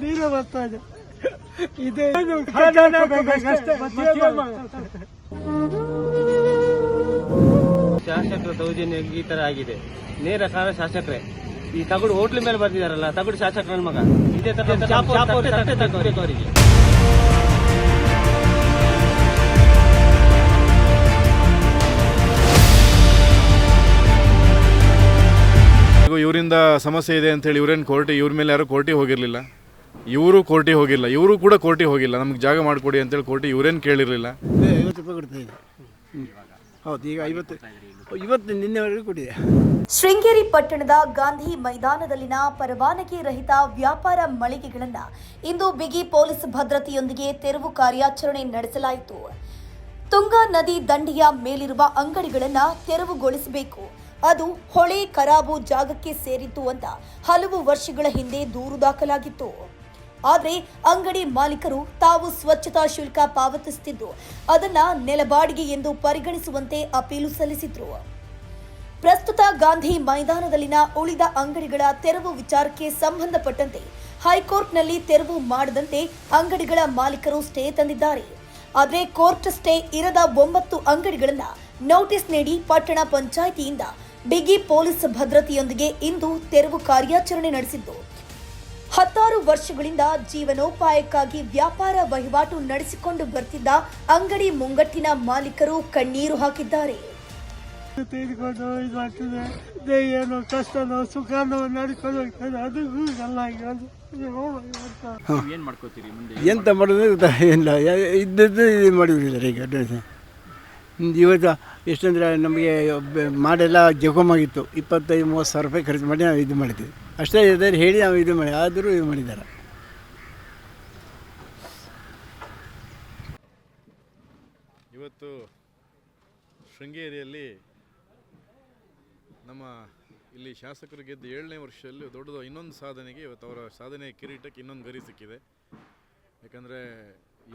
ನೀರು ಬರ್ತಾ ಇದೆ? ಶಾಸಕರ ದೌರ್ಜನ್ಯ ಈ ತರ ಆಗಿದೆ. ನೇರ ಕಾರಣ ಶಾಸಕರೇ. ಈ ತಗಡು ಹೋಟ್ಲ್ ಮೇಲೆ ಬರ್ತಿದಾರಲ್ಲ ತಗಡು ಶಾಸಕರ ಮಗ. ಇದೇ ತರ ತಟ್ಟೆ ಅವರಿಗೆ ಇವರಿಂದ ಸಮಸ್ಯೆ ಇದೆ ಅಂತ ಹೇಳಿ ಇವ್ರೇನು ಕೋರ್ಟಿ ಇವ್ರ ಮೇಲೆ ಯಾರು ಕೋರ್ಟಿಗೆ ಹೋಗಿರಲಿಲ್ಲ. ಇವರು ಕೋರ್ಟಿಗೆ ಹೋಗಿಲ್ಲ ಇವರು ಕೂಡ ಕೋರ್ಟಿಗೆ ಹೋಗಿಲ್ಲ. ನಮ್ಗೆ ಜಾಗ ಮಾಡಿಕೊಡಿ ಅಂತೇಳಿ ಕೋರ್ಟಿ ಇವರೇನು ಕೇಳಿರಲಿಲ್ಲ. ಅದೇ ಐವತ್ತು ರೂಪಾಯಿ ಕೊಡ್ತಾ ಇದೆ ಹೌದು ಈಗ ಐವತ್ತು ಇವತ್ತು ನಿನ್ನೆವರೆಗೂ ಕೊಟ್ಟಿದೆ. ಶೃಂಗೇರಿ ಪಟ್ಟಣದ ಗಾಂಧಿ ಮೈದಾನದಲ್ಲಿನ ಪರವಾನಗಿ ರಹಿತ ವ್ಯಾಪಾರ ಮಳಿಗೆಗಳನ್ನು ಇಂದು ಬಿಗಿ ಪೊಲೀಸ್ ಭದ್ರತೆಯೊಂದಿಗೆ ತೆರವು ಕಾರ್ಯಾಚರಣೆ ನಡೆಸಲಾಯಿತು. ತುಂಗಾ ನದಿ ದಂಡೆಯ ಮೇಲಿರುವ ಅಂಗಡಿಗಳನ್ನು ತೆರವುಗೊಳಿಸಬೇಕು. ಅದು ಹೊಳೆ ಕರಾಬು ಜಾಗಕ್ಕೆ ಸೇರಿತ್ತು ಅಂತ ಹಲವು ವರ್ಷಗಳ ಹಿಂದೆ ದೂರು ದಾಖಲಾಗಿತ್ತು. ಆದರೆ ಅಂಗಡಿ ಮಾಲೀಕರು ತಾವು ಸ್ವಚ್ಛತಾ ಶುಲ್ಕ ಪಾವತಿಸುತ್ತಿದ್ದು ಅದನ್ನ ನೆಲಬಾಡಿಗೆ ಎಂದು ಪರಿಗಣಿಸುವಂತೆ ಅಪೀಲು ಸಲ್ಲಿಸಿದ್ರು. ಪ್ರಸ್ತುತ ಗಾಂಧಿ ಮೈದಾನದಲ್ಲಿನ ಉಳಿದ ಅಂಗಡಿಗಳ ತೆರವು ವಿಚಾರಕ್ಕೆ ಸಂಬಂಧಪಟ್ಟಂತೆ ಹೈಕೋರ್ಟ್ನಲ್ಲಿ ತೆರವು ಮಾಡದಂತೆ ಅಂಗಡಿಗಳ ಮಾಲೀಕರು ಸ್ಟೇ ತಂದಿದ್ದಾರೆ. ಆದರೆ ಕೋರ್ಟ್ ಸ್ಟೇ ಇರದ ಒಂಬತ್ತು ಅಂಗಡಿಗಳನ್ನ ನೋಟಿಸ್ ನೀಡಿ ಪಟ್ಟಣ ಪಂಚಾಯಿತಿಯಿಂದ ಬಿಗಿ ಪೊಲೀಸ್ ಭದ್ರತೆಯೊಂದಿಗೆ ಇಂದು ತೆರವು ಕಾರ್ಯಾಚರಣೆ ನಡೆಸಿದ್ದು. ಹತ್ತಾರು ವರ್ಷಗಳಿಂದ ಜೀವನೋಪಾಯಕ್ಕಾಗಿ ವ್ಯಾಪಾರ ವಹಿವಾಟು ನಡೆಸಿಕೊಂಡು ಬರ್ತಿದ್ದ ಅಂಗಡಿ ಮುಂಗಟ್ಟಿನ ಮಾಲೀಕರು ಕಣ್ಣೀರು ಹಾಕಿದ್ದಾರೆ. ಏನು ಕಷ್ಟನೋ ಸುಖನೋ ನಡ್ಕೊಂಡು ಹೋಗ್ತದೆ. ಅದಕ್ಕೂ ಎಲ್ಲ ಆಗಿರೋದು ಏನ್ ಮಾಡ್ಕೋತೀರಿ ಮುಂದೆ ಎಂತ ಮಾಡೋದು? ಇದ್ದದ್ದು ಇದು ಮಾಡಿಬಿಟ್ಟಿದ್ದಾರೆ ಈಗ ಇವತ್ತು ಎಷ್ಟಂದರೆ ನಮಗೆ ಒಬ್ಬ ಮಾಡೆಲ್ಲ ಜಗಮಾಗಿತ್ತು ಇಪ್ಪತ್ತೈದು ಮೂವತ್ತು ಸಾವಿರ ರೂಪಾಯಿ ಖರ್ಚು ಮಾಡಿ ನಾವು ಇದು ಮಾಡಿದ್ವಿ. ಅಷ್ಟೇ ಇದ್ದಾರೆ ಹೇಳಿ ನಾವು ಇದು ಮಾಡಿ, ಆದರೂ ಇದು ಮಾಡಿದ್ದಾರೆ. ಇವತ್ತು ಶೃಂಗೇರಿಯಲ್ಲಿ ನಮ್ಮ ಇಲ್ಲಿ ಶಾಸಕರು ಗೆದ್ದು ಏಳನೇ ವರ್ಷದಲ್ಲಿ ದೊಡ್ಡದು ಇನ್ನೊಂದು ಸಾಧನೆಗೆ ಇವತ್ತು ಅವರ ಸಾಧನೆ ಕಿರೀಟಕ್ಕೆ ಇನ್ನೊಂದು ಗರಿ ಸಿಕ್ಕಿದೆ. ಯಾಕಂದರೆ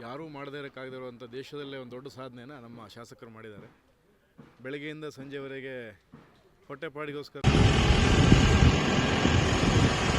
ಯಾರೂ ಮಾಡದೇ ಇರೋಕ್ಕಾಗದಿರುವಂಥ ದೇಶದಲ್ಲೇ ಒಂದು ದೊಡ್ಡ ಸಾಧನೆಯನ್ನು ನಮ್ಮ ಶಾಸಕರು ಮಾಡಿದ್ದಾರೆ. ಬೆಳಗ್ಗೆಯಿಂದ ಸಂಜೆವರೆಗೆ ಹೊಟ್ಟೆಪಾಡಿಗೋಸ್ಕರ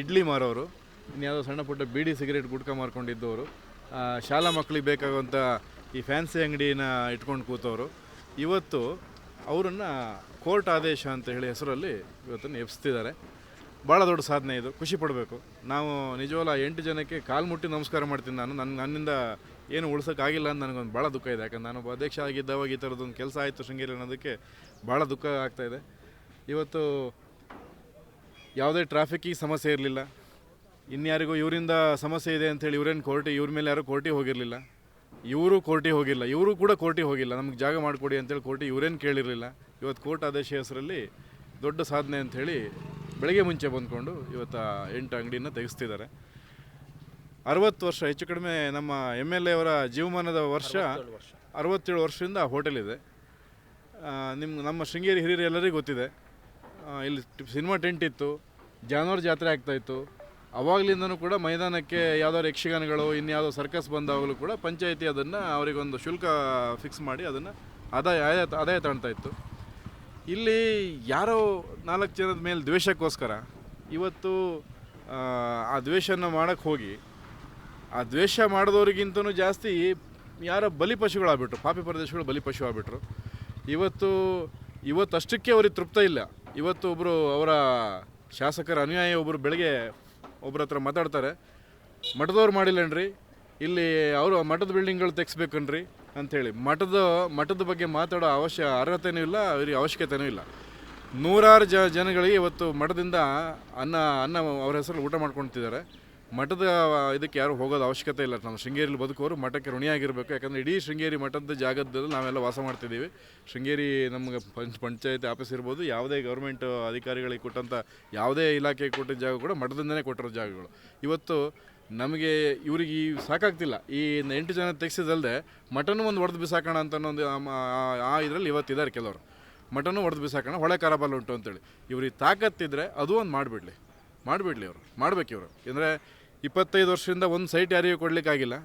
ಇಡ್ಲಿ ಮಾರೋರು ಇನ್ಯಾವುದೋ ಸಣ್ಣ ಪುಟ್ಟ ಬೀಡಿ ಸಿಗರೇಟ್ ಗುಟ್ಕ ಮಾರ್ಕೊಂಡಿದ್ದವರು ಶಾಲಾ ಮಕ್ಕಳಿಗೆ ಬೇಕಾಗುವಂಥ ಈ ಫ್ಯಾನ್ಸಿ ಅಂಗಡಿನ ಇಟ್ಕೊಂಡು ಕೂತವರು. ಇವತ್ತು ಅವರನ್ನು ಕೋರ್ಟ್ ಆದೇಶ ಅಂತ ಹೇಳಿ ಹೆಸರಲ್ಲಿ ಇವತ್ತನ್ನು ಎಬ್ಸ್ತಿದ್ದಾರೆ. ಭಾಳ ದೊಡ್ಡ ಸಾಧನೆ ಇದು. ಖುಷಿ ಪಡಬೇಕು. ನಾವು ನಿಜವಲ್ಲ ಎಂಟು ಜನಕ್ಕೆ ಕಾಲು ಮುಟ್ಟಿ ನಮಸ್ಕಾರ ಮಾಡ್ತೀನಿ ನಾನು. ನನ್ನ ನನ್ನಿಂದ ಏನು ಉಳ್ಸೋಕ್ಕಾಗಿಲ್ಲ ಅಂತ ನನಗೊಂದು ಭಾಳ ದುಃಖ ಇದೆ. ಯಾಕಂದ್ರೆ ನಾನು ಒಬ್ಬ ಅಧ್ಯಕ್ಷ ಆಗಿದ್ದವಾಗ ಈ ಥರದ್ದೊಂದು ಕೆಲಸ ಆಯಿತು ಶೃಂಗೇರಿ ಅನ್ನೋದಕ್ಕೆ ಭಾಳ ದುಃಖ ಆಗ್ತಾಯಿದೆ ಇವತ್ತು ಯಾವುದೇ ಟ್ರಾಫಿಕ್ಕಿಗೆ ಸಮಸ್ಯೆ ಇರಲಿಲ್ಲ. ಇನ್ಯಾರಿಗೂ ಇವರಿಂದ ಸಮಸ್ಯೆ ಇದೆ ಅಂತೇಳಿ ಇವರೇನು ಕೋರ್ಟಿ ಇವ್ರ ಮೇಲೆ ಯಾರೂ ಕೋರ್ಟಿಗೆ ಹೋಗಿರಲಿಲ್ಲ. ಇವರು ಕೋರ್ಟಿಗೆ ಹೋಗಿಲ್ಲ. ಇವರು ಕೂಡ ಕೋರ್ಟಿಗೆ ಹೋಗಿಲ್ಲ. ನಮಗೆ ಜಾಗ ಮಾಡಿಕೊಡಿ ಅಂತೇಳಿ ಕೋರ್ಟಿ ಇವರೇನು ಕೇಳಿರಲಿಲ್ಲ. ಇವತ್ತು ಕೋರ್ಟ್ ಆದೇಶ ಹೆಸರಲ್ಲಿ ದೊಡ್ಡ ಸಾಧನೆ ಅಂಥೇಳಿ ಬೆಳಗ್ಗೆ ಮುಂಚೆ ಬಂದ್ಕೊಂಡು ಇವತ್ತು ಎಂಟು ಅಂಗಡಿನ ತೆಗೆಸ್ತಿದ್ದಾರೆ. ಅರವತ್ತು ವರ್ಷ ಹೆಚ್ಚು ಕಡಿಮೆ ನಮ್ಮ ಎಂ ಎಲ್ ಎ ಅವರ ಜೀವಮಾನದ ವರ್ಷ ಅರವತ್ತೇಳು ವರ್ಷದಿಂದ ಹೋಟೆಲ್ ಇದೆ. ನಿಮ್ಮ ನಮ್ಮ ಶೃಂಗೇರಿ ಹಿರಿಯರು ಎಲ್ಲರಿಗೂ ಗೊತ್ತಿದೆ. ಇಲ್ಲಿ ಸಿನಿಮಾ ಟೆಂಟ್ ಇತ್ತು ಜಾನುವಾರು ಜಾತ್ರೆ ಆಗ್ತಾಯಿತ್ತು ಅವಾಗಲಿಂದನೂ ಕೂಡ ಮೈದಾನಕ್ಕೆ ಯಾವ್ದಾದ್ರು ಯಕ್ಷಗಾನಗಳು ಇನ್ಯಾವುದೋ ಸರ್ಕಸ್ ಬಂದಾಗಲೂ ಕೂಡ ಪಂಚಾಯಿತಿ ಅದನ್ನು ಅವರಿಗೊಂದು ಶುಲ್ಕ ಫಿಕ್ಸ್ ಮಾಡಿ ಅದನ್ನು ಆದಾಯ ಆದಾಯ ಆದಾಯ ಇತ್ತು. ಇಲ್ಲಿ ಯಾರೋ ನಾಲ್ಕು ಜನದ ಮೇಲೆ ದ್ವೇಷಕ್ಕೋಸ್ಕರ ಇವತ್ತು ಆ, ಆ ದ್ವೇಷನ ಮಾಡೋಕ್ಕೆ ಹೋಗಿ ಆ ದ್ವೇಷ ಮಾಡಿದವ್ರಿಗಿಂತನೂ ಜಾಸ್ತಿ ಯಾರೋ ಬಲಿಪಶುಗಳಾಗ್ಬಿಟ್ರು ಪಾಪಿ ಪ್ರದೇಶಗಳು ಬಲಿಪಶು ಆಗ್ಬಿಟ್ರು ಇವತ್ತು ಇವತ್ತಷ್ಟಕ್ಕೆ ಅವ್ರಿಗೆ ತೃಪ್ತ ಇಲ್ಲ. ಇವತ್ತು ಒಬ್ಬರು ಅವರ ಶಾಸಕರ ಅನುಯಾಯಿ ಒಬ್ಬರು ಬೆಳಗ್ಗೆ ಒಬ್ಬರ ಹತ್ರ ಮಾತಾಡ್ತಾರೆ. ಮಠದವ್ರು ಮಾಡಿಲ್ಲನ್ರಿ? ಇಲ್ಲಿ ಅವರು ಮಠದ ಬಿಲ್ಡಿಂಗ್ಗಳು ತೆಗ್ಸ್ಬೇಕನ್ರಿ ಅಂಥೇಳಿ. ಮಠದ ಮಠದ ಬಗ್ಗೆ ಮಾತಾಡೋ ಅವಶ್ಯ ಅರ್ಹತೆಯೂ ಇಲ್ಲ, ಅವ್ರಿಗೆ ಅವಶ್ಯಕತೆಯೂ ಇಲ್ಲ. ನೂರಾರು ಜ, ಜನಗಳಿಗೆ ಇವತ್ತು ಮಠದಿಂದ ಅನ್ನ ಅನ್ನ ಅವ್ರ ಹೆಸರು ಊಟ ಮಾಡ್ಕೊಳ್ತಿದ್ದಾರೆ. ಮಠದ ಇದಕ್ಕೆ ಯಾರು ಹೋಗೋದು ಅವಶ್ಯಕತೆ ಇಲ್ಲ. ನಮ್ಮ ಶೃಂಗೇರಿಲಿ ಬದುಕೋರು ಮಠಕ್ಕೆ ಋಣಿಯಾಗಿರಬೇಕು. ಯಾಕಂದರೆ ಇಡೀ ಶೃಂಗೇರಿ ಮಠದ ಜಾಗದಲ್ಲಿ ನಾವೆಲ್ಲ ವಾಸ ಮಾಡ್ತಿದ್ದೀವಿ. ಶೃಂಗೇರಿ ನಮಗೆ ಪಂಚ, ಪಂಚಾಯತಿ ಆಫೀಸ್ ಇರ್ಬೋದು. ಯಾವುದೇ ಗೌರ್ಮೆಂಟ್ ಅಧಿಕಾರಿಗಳಿಗೆ ಕೊಟ್ಟಂಥ ಯಾವುದೇ ಇಲಾಖೆಗೆ ಕೊಟ್ಟಿದ್ದ ಜಾಗ ಕೂಡ ಮಠದಿಂದನೇ ಕೊಟ್ಟಿರೋ ಜಾಗಗಳು. ಇವತ್ತು ನಮಗೆ ಇವ್ರಿಗೆ ಸಾಕಾಗ್ತಿಲ್ಲ. ಈ ಎಂಟು ಜನ ತೆಗೆಸಿದಲ್ಲದೆ ಮಟನ್ ಒಂದು ಹೊಡೆದು ಬಿಸಾಕೋಣ ಅಂತ ಒಂದು, ಆ ಇದರಲ್ಲಿ ಇವತ್ತಿದ್ದಾರೆ ಕೆಲವರು. ಮಟನ್ನು ಹೊಡೆದು ಬಿಸಾಕೋಣ, ಹೊಳೆ ಕರಾಬಲ್ ಉಂಟು ಅಂತೇಳಿ. ಇವ್ರಿಗೆ ತಾಕತ್ತಿದ್ರೆ ಅದು ಒಂದು ಮಾಡಿಬಿಡ್ಲಿ. ಮಾಡಿಬಿಡ್ಲಿ ಅವರು ಮಾಡ್ಬೇಕು ಇವರು. ಅಂದರೆ ಇಪ್ಪತ್ತೈದು ವರ್ಷದಿಂದ ಒಂದು ಸೈಟ್ ಯಾರಿಗೂ ಕೊಡಲಿಕ್ಕಾಗಿಲ್ಲ.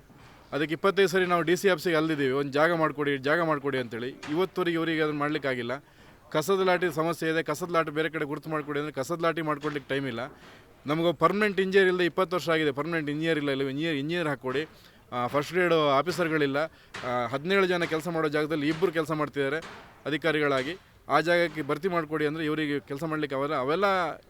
ಅದಕ್ಕೆ ಇಪ್ಪತ್ತೈದು ಸರಿ ನಾವು ಡಿ ಸಿ ಆಫೀಸಿಗೆ ಅಲ್ಲಿದ್ದೀವಿ ಒಂದು ಜಾಗ ಮಾಡಿಕೊಡಿ ಜಾಗ ಮಾಡಿಕೊಡಿ ಅಂತೇಳಿ. ಇವತ್ತುವರೆಗೆ ಇವರಿಗೆ ಅದನ್ನು ಮಾಡಲಿಕ್ಕಾಗಿಲ್ಲ. ಕಸದ ಲಾಟಿ ಸಮಸ್ಯೆ ಇದೆ. ಕಸದ ಲಾಟಿ ಬೇರೆ ಕಡೆ ಗುರುತು ಮಾಡಿಕೊಡಿ ಅಂದರೆ ಕಸದ ಲಾಟಿ ಮಾಡ್ಕೊಡ್ಲಿಕ್ಕೆ ಟೈಮ್ ಇಲ್ಲ. ನಮಗೆ ಪರ್ಮನೆಂಟ್ ಇಂಜಿನಿಯರ್ ಇಲ್ಲದೆ ಇಪ್ಪತ್ತು ವರ್ಷ ಆಗಿದೆ. ಪರ್ಮನೆಂಟ್ ಇಂಜಿನಿಯರ್ ಇಲ್ಲ ಇಲ್ಲ ಇಂಜಿನಿಯರ್ ಇಂಜಿನಿಯರ್ ಹಾಕ್ಕೊಡಿ. ಫಸ್ಟ್ ಗ್ರೇಡ್ ಆಫೀಸರ್ಗಳಿಲ್ಲ ಹದಿನೇಳು ಜನ ಕೆಲಸ ಮಾಡೋ ಜಾಗದಲ್ಲಿ ಇಬ್ಬರು ಕೆಲಸ ಮಾಡ್ತಿದ್ದಾರೆ. ಅಧಿಕಾರಿಗಳಾಗಿ. ಆ ಜಾಗಕ್ಕೆ ಭರ್ತಿ ಮಾಡಿಕೊಡಿ ಅಂದರೆ ಇವರಿಗೆ ಕೆಲಸ ಮಾಡಲಿಕ್ಕೆ ಅವರ ಅವೆಲ್ಲ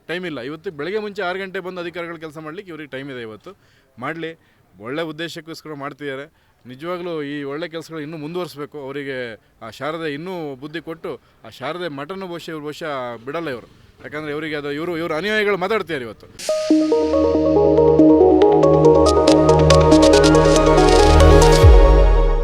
ಟೈಮ್ ಇಲ್ಲ. ಇವತ್ತು ಬೆಳಗ್ಗೆ ಮುಂಚೆ ಆರು ಗಂಟೆ ಬಂದು ಅಧಿಕಾರಿಗಳು ಕೆಲಸ ಮಾಡಲಿಕ್ಕೆ ಇವ್ರಿಗೆ ಟೈಮ್ ಇದೆ ಇವತ್ತು. ಮಾಡಲಿ. ಒಳ್ಳೆ ಉದ್ದೇಶಕ್ಕೋಸ್ಕರ ಮಾಡ್ತಿದ್ದಾರೆ. ನಿಜವಾಗ್ಲೂ ಈ ಒಳ್ಳೆ ಕೆಲಸಗಳು ಇನ್ನೂ ಮುಂದುವರಿಸಬೇಕು. ಅವರಿಗೆ ಆ ಶಾರದೆ ಇನ್ನೂ ಬುದ್ಧಿ ಕೊಟ್ಟು ಆ ಶಾರದೆ ಮಠನೂ ಬಹುಶಃ ಇವ್ರು ಬಹುಶಃ ಬಿಡಲ್ಲ ಇವರು. ಯಾಕಂದರೆ ಇವರಿಗೆ ಅದು ಇವರು ಇವರು ಅನುಯಾಯಿಗಳು ಮಾತಾಡ್ತಿದ್ದಾರೆ ಇವತ್ತು.